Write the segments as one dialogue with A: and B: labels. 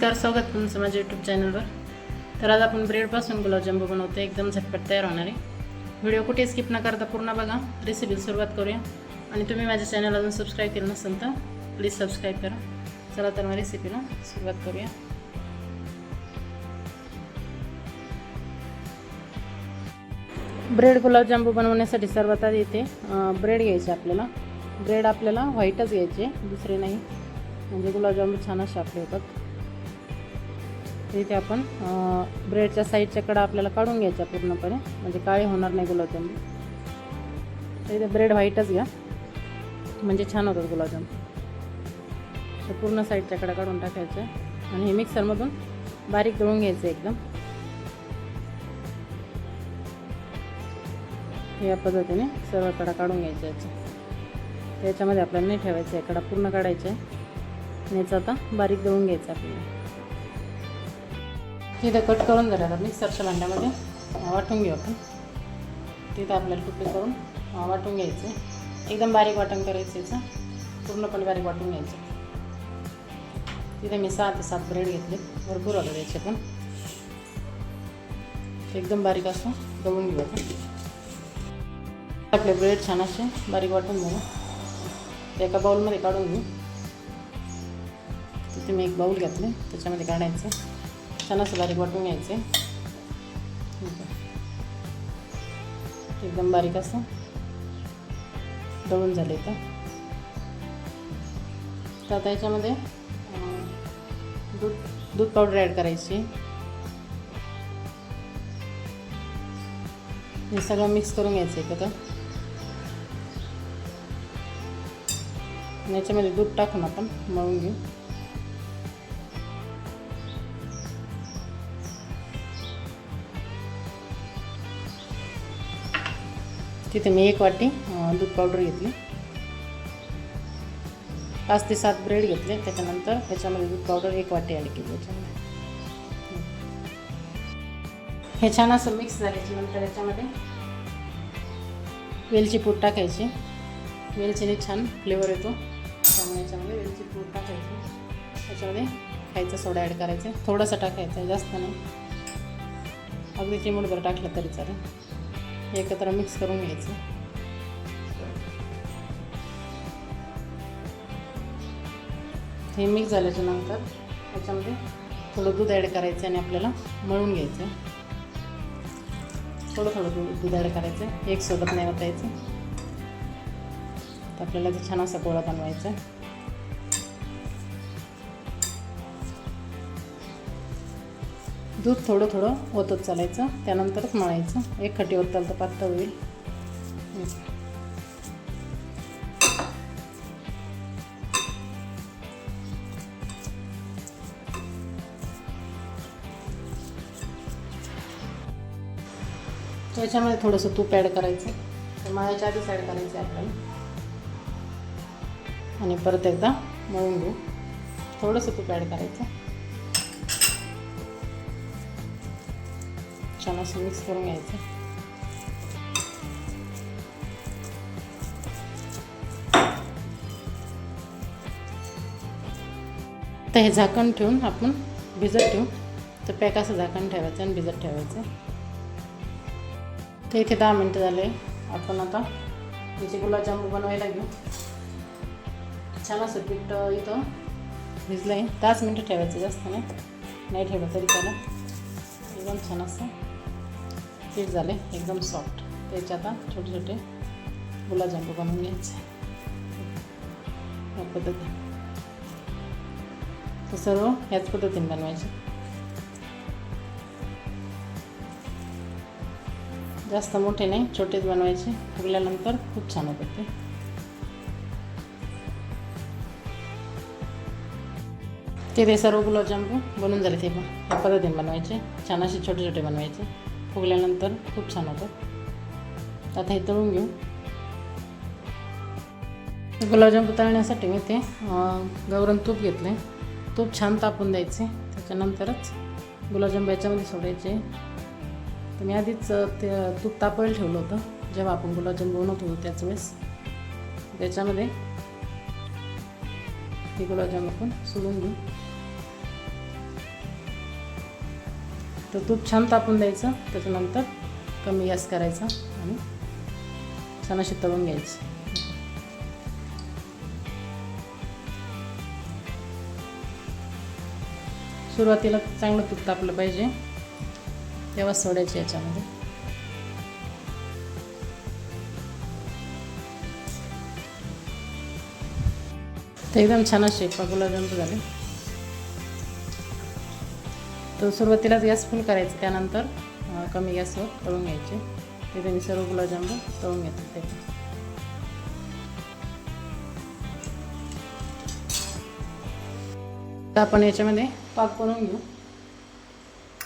A: तर स्वागत तुमचं माझ्या यूट्यूब चॅनलवर तर आज आपण ब्रेडपासून गुलाबजामू बनवतो एकदम झटपट तयार होणारे व्हिडिओ कुठे स्किप न करता पूर्ण बघा. रेसिपीला सुरुवात करूया. आणि तुम्ही माझ्या चॅनल अजून सबस्क्राईब केलं नसेल तर प्लीज सबस्क्राईब करा. चला तर मग रेसिपीला सुरुवात करूया. ब्रेड गुलाबजामू बनवण्यासाठी सर्वात आधी इथे ब्रेड घ्यायचे आपल्याला. ब्रेड आपल्याला व्हाईटच घ्यायचे. दुसरे नाही. म्हणजे गुलाबजामू छान असे आपले होतात. इथे आपण ब्रेडच्या साईडच्या कडा आपल्याला काढून घ्यायच्या पूर्णपणे म्हणजे काळे होणार नाही गुलाबजाम तर इथे ब्रेड व्हाईटच घ्या म्हणजे छान होतात गुलाबजाम तर पूर्ण साईडच्या कडा काढून टाकायचं आणि हे मिक्सरमधून बारीक दळून घ्यायचं एकदम. या पद्धतीने सर्व कडा काढून घ्यायचा याचा. त्याच्यामध्ये आपल्याला नाही ठेवायचं आहे कडा पूर्ण काढायचा. आहे आणि आता बारीक दळून घ्यायचं आपल्याला. तिथं कट करून झालं आता मिक्सरच्या भांड्यामध्ये. वाटून घेऊ आपण. तिथं आपल्याला तुकडे करून वाटून घ्यायचं. एकदम बारीक वाटण करायचं याचं. पूर्णपणे बारीक वाटून घ्यायचं. तिथे मी सहा ते सात ब्रेड घेतले. भरपूर आलं त्याचे पण. एकदम बारीक असं दळून घेऊ आपण. आपले ब्रेड छान असे बारीक वाटून झालं. एका बाऊलमध्ये काढून घेऊ. तिथे मी एक बाऊल घातले. त्याच्यामध्ये काढायचं. छान असं बारीक वाटून आहे एकदम बारीक असं. दळून झाले तर आता याच्यामध्ये दूध दूध पावडर ॲड करायची. हे सगळं मिक्स करून घ्यायचं आहे तर याच्यामध्ये दूध टाकून आपण मळून घेऊ. तिथे मी एक वाटी दूध पावडर घेतली. पाच ते सात ब्रेड घेतले. त्याच्यानंतर ह्याच्यामध्ये दूध पावडर एक वाटी ॲड केली त्याच्यामध्ये हे छान असं मिक्स झाल्याची नंतर याच्यामध्ये. वेलची पूड टाकायची. वेलचीने छान फ्लेवर येतो. त्यामुळे याच्यामध्ये वेलची पूड टाकायची. त्याच्यामध्ये खायचा सोडा ॲड करायचा. थोडासा टाकायचा जास्त नाही. अगदी चिमूटभर टाकलं तरी चालेल. एकत्र मिक्स करून घ्यायचं. हे मिक्स झाल्याच्यानंतर त्याच्यामध्ये थोडं दूध ॲड करायचं आणि आपल्याला मळून घ्यायचं. थोडं थोडं दूध दूध ॲड करायचं. एक सोबत नाही वाटायचं तर आपल्याला ते छान असा गोळा बनवायचा. दूध थोडं थोडं ओतत चालायचं त्यानंतरच मळायचं. एक खटी ओताल तर पातळ होईल. त्याच्यामध्ये थोडंसं तूप ॲड करायचं. तर मळायच्या आधीच ॲड करायचं आहे आपल्याला. आणि परत एकदा मळून घेऊ. थोडंसं तूप ॲड करायचं. छान असं मिक्स करून घ्यायचं तर हे झाकण ठेवून आपण भिजत ठेवू. तर पॅक असं झाकण ठेवायचं आणि भिजत ठेवायचं. तर इथे दहा मिनटं झाले. आपण आता याचे गुलाबजामुन बनवायला घेऊ. छान असं पीठ इथं भिजलं आहे दहाच मिनटं ठेवायचं जास्त नाही. नाही ठेवलं तरी त्याला एकदम छान असं. पीठ झाले एकदम सॉफ्ट त्याचे आता छोटे छोटे गुलाबजामुन बनवून घ्यायचे या पद्धतीने तर सर्व ह्याच पद्धतीने बनवायचे जास्त मोठे नाही छोटेच बनवायचे फुगल्यानंतर खूप छान होतात ते ते ते सर्व गुलाबजामुन बनून झाले ते पण या पद्धतीने बनवायचे छान असे छोटे छोटे बनवायचे फुगल्यानंतर खूप छान होतं. आता हे तळून घेऊ. गुलाबजाम तळण्यासाठी मी ते गवरण तूप घेतले तूप छान तापून द्यायचे. त्याच्यानंतरच गुलाबजाम याच्यामध्ये सोडायचे. तर मी आधीच ते तूप तापायला ठेवलं होतं. जेव्हा आपण गुलाबजाम बनवत होतो त्याच वेळेस. त्याच्यामध्ये हे गुलाबजाम आपण सोडून घेऊ तर तूप छान तापून द्यायचं त्याच्यानंतर कमी गॅस करायचा आणि छान अशी तळून घ्यायचं. सुरुवातीला चांगलं तूप तापलं पाहिजे तेव्हा सोडायचे याच्यामध्ये. ते एकदम छान असे गुलाबजाम झाले. तर सुरुवातीलाच गॅस फुल करायचं त्यानंतर कमी गॅसवर तळून घ्यायचे. तिथे मी सर्व गुलाबजामून तळून घेतात ते. आपण याच्यामध्ये पाक बनवून घेऊ.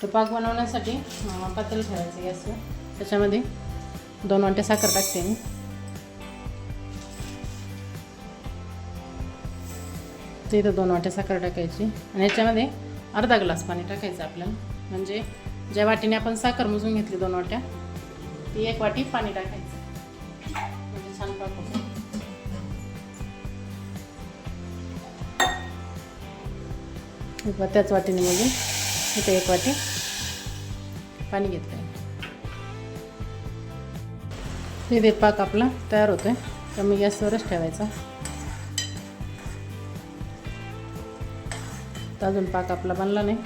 A: तर पाक बनवण्यासाठी पातळ पातेलं ठेवायचं गॅसवर. त्याच्यामध्ये दोन वाट्या साखर टाकते मी. ते इथं दोन वाट्या साखर टाकायची. आणि याच्यामध्ये अर्धा ग्लास पाणी टाकायचं आपल्याला. म्हणजे ज्या वाटीने आपण साखर मोजून घेतली दोन वाट्या ती एक वाटी पाणी टाकायचं. म्हणजे छान पाक त्याच वाटीने मोजून इथे एक वाटी पाणी घेतलं आहे ते पाक आपला तयार होतो आहे कमी गॅसवरच ठेवायचा. तर अजून पाक आपला बनला नाही.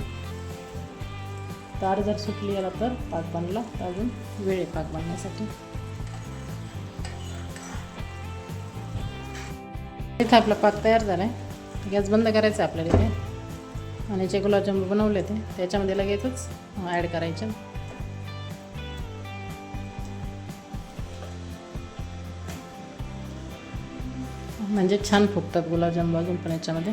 A: तार जर सुटली आला तर पाक बनला. तर अजून वेळ आहे पाक बनण्यासाठी. इथं आपला पाक तयार झाला आहे गॅस बंद करायचा आहे आपल्याला इथे. आणि जे गुलाबजाम बनवले ते त्याच्यामध्ये लगेचच ॲड करायचे. म्हणजे छान फुगतात गुलाबजाम अजून पण याच्यामध्ये.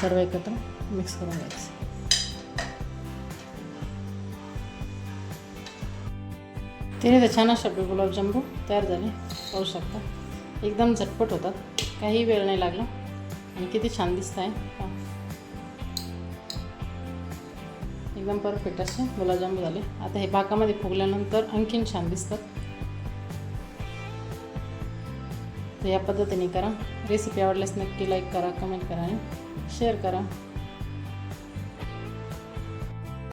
A: सर्व एकत्र मिक्स करून घ्यायचं. तिने तर छान असे आपले गुलाबजामू तयार झाले पाहू शकता. एकदम झटपट होतात. काही वेळ नाही लागला. आणि किती छान दिसत आहे. एकदम परफेक्ट असे गुलाबजामू झाले. आता हे पाकामध्ये फुगल्यानंतर आणखीन छान दिसतात. तर या पद्धतीने करा. रेसिपी आवडल्यास नक्की लाईक करा कमेंट करा आणि शेअर करा.